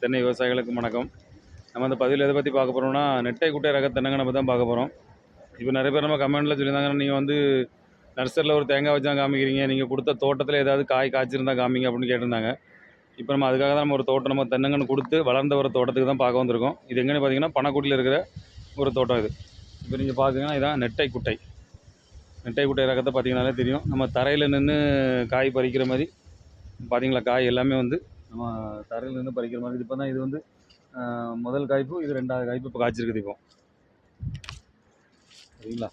தென்னை விவசாயிகளுக்கு வணக்கம். நம்ம அந்த பதிவில் எதை பற்றி பார்க்க போகிறோம்னா நெட்டை குட்டை ரக தென்னங்கனை பற்றி தான் பார்க்க போகிறோம் இப்போ நிறைய பேர் நம்ம கமெண்டில் சொல்லியிருந்தாங்க நீங்கள் வந்து நர்சரியில் ஒரு தேங்காய் வச்சா காமிக்கிறீங்க. நீங்கள் கொடுத்த தோட்டத்தில் ஏதாவது காய் காய்ச்சிருந்தா காமிங்க அப்படின்னு கேட்டிருந்தாங்க. இப்போ நம்ம அதுக்காக தான் நம்ம ஒரு தோட்டம் நம்ம தென்னங்கன்னு கொடுத்து வளர்ந்த ஒரு தோட்டத்துக்கு தான் பார்க்க வந்திருக்கோம். இது எங்கன்னு பார்த்தீங்கன்னா பணக்குடியில் இருக்கிற ஒரு தோட்டம் இது இப்போ நீங்கள் பார்த்தீங்கன்னா இதான் நெட்டை குட்டை. நெட்டை குட்டை ரகத்தை பார்த்தீங்கன்னாலே தெரியும். நம்ம தரையில் நின்று காய் பறிக்கிற மாதிரி பார்த்தீங்களா காய் எல்லாமே வந்து நம்ம தரையில் நின்று பறிக்கிற மாதிரி. இப்போ தான் இது வந்து முதல் காய்ப்பு இது ரெண்டாவது காய்ப்பு இப்போ காய்ச்சிருக்குது இப்போ. சரிங்களா?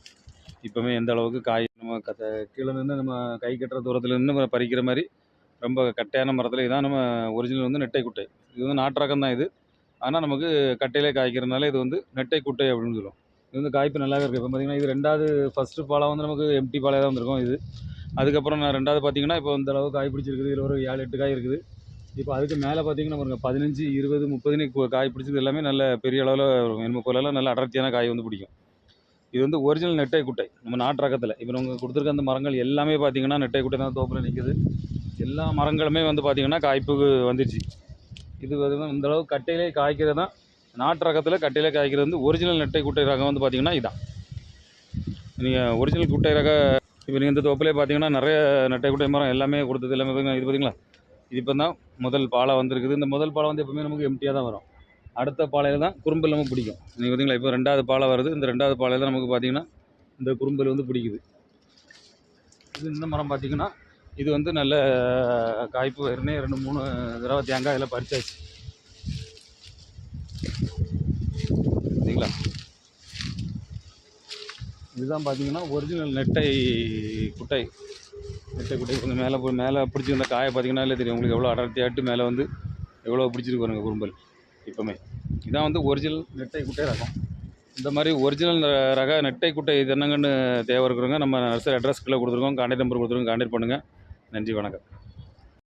இப்போவுமே எந்த அளவுக்கு காய் நம்ம கத்த கீழே நின்று நம்ம கை கட்டுற தூரத்தில் நின்று பறிக்கிற மாதிரி ரொம்ப கட்டையான மரத்தில் இதான் நம்ம ஒரிஜினல் வந்து நெட்டை குட்டை இது வந்து நாட்டு ரகம் தான் இது. ஆனால் நமக்கு கட்டையிலே காய்க்கிறதுனால இது வந்து நெட்டை குட்டை அப்படின்னு சொல்லுவோம். இது வந்து காய்ப்பு நல்லாவே இருக்குது இப்போ பார்த்திங்கன்னா இது ரெண்டாவது ஃபஸ்ட்டு பாலம் வந்து நமக்கு எம்டி பாலையாக தான் வந்திருக்கும் இது. அதுக்கப்புறம் நான் ரெண்டாவது பார்த்தீங்கன்னா இப்போ இந்த அளவுக்கு காய் பிடிச்சிருக்குது. இதில் ஒரு ஏழு எட்டு காய் இருக்குது. இப்போ அதுக்கு மேலே பார்த்தீங்கன்னா பாருங்க பதினஞ்சு இருபது முப்பதுன்னு காய் பிடிச்சது எல்லாமே நல்ல பெரிய அளவில் எண்பது போலலாம் நல்ல அடர்த்தியான காய் வந்து பிடிக்கும். இது வந்து ஒரிஜினல் நெட்டை குட்டை. நம்ம நாட்டு ரகத்தில். இப்போ நம்ம கொடுத்துருக்க அந்த மரங்கள் எல்லாமே பார்த்தீங்கன்னா நெட்டை குட்டை தான் தோப்பில் நிற்குது எல்லா மரங்களுமே வந்து பார்த்திங்கன்னா காய்ப்புக்கு வந்துடுச்சு இது வந்து இந்த அளவு கட்டையிலே காய்க்கிறது தான் நாட்டு ரகத்தில் கட்டையிலே காய்க்கிறது வந்து ஒரிஜினல் நெட்டை குட்டை ரகம் வந்து பார்த்தீங்கன்னா இதுதான் நீங்கள் ஒரிஜினல் குட்டை ரக இப்போ நீங்கள் இந்த தோப்பிலே பார்த்தீங்கன்னா நிறைய நெட்டை குட்டை மரம் எல்லாமே கொடுத்தது எல்லாமே இது பார்த்தீங்களா இது இப்போ தான் முதல் பாலை வந்திருக்குது. இந்த முதல் பாலை வந்து எப்பவுமே நமக்கு எம்டியாக தான் வரும். அடுத்த பாலையில் தான் குறும்பல் நமக்கு பிடிக்கும். நீங்கள் பார்த்தீங்களா இப்போ ரெண்டாவது பாலை வருது. இந்த ரெண்டாவது பாலையில் தான் நமக்கு பார்த்தீங்கன்னா இந்த குறும்பல் வந்து பிடிக்குது. இது இந்த மரம் பார்த்தீங்கன்னா இது வந்து நல்ல காய்ப்பு வேறுனே ரெண்டு மூணு தடவை தேங்காய் இதில் பறிச்சாச்சு. சரிங்களா இதுதான் பார்த்தீங்கன்னா ஒரிஜினல் நெட்டை குட்டை. நெட்டை குட்டை கொஞ்சம் மேலே போய் மேலே பிடிச்சிருந்த காயை பார்த்தீங்கன்னாலே தெரியும். உங்களுக்கு எவ்வளோ அடர்த்தியாட்டு மேலே வந்து எவ்வளோ பிடிச்சிருக்கு பாருங்க குறும்பல். இப்போமே இதான் வந்து ஒரிஜினல் நெட்டை குட்டை ரகம். இந்த மாதிரி ஒரிஜினல் ரக நெட்டை குட்டை இது என்னங்கன்னு தேவை இருக்கிறவங்க நம்ம நர்சரி அட்ரஸ்க்குள்ளே கொடுத்துருக்கோம். கான்டாக்ட் நம்பர் கொடுத்துருக்கோம். கான்டாக்ட் பண்ணுங்கள் நன்றி வணக்கம்.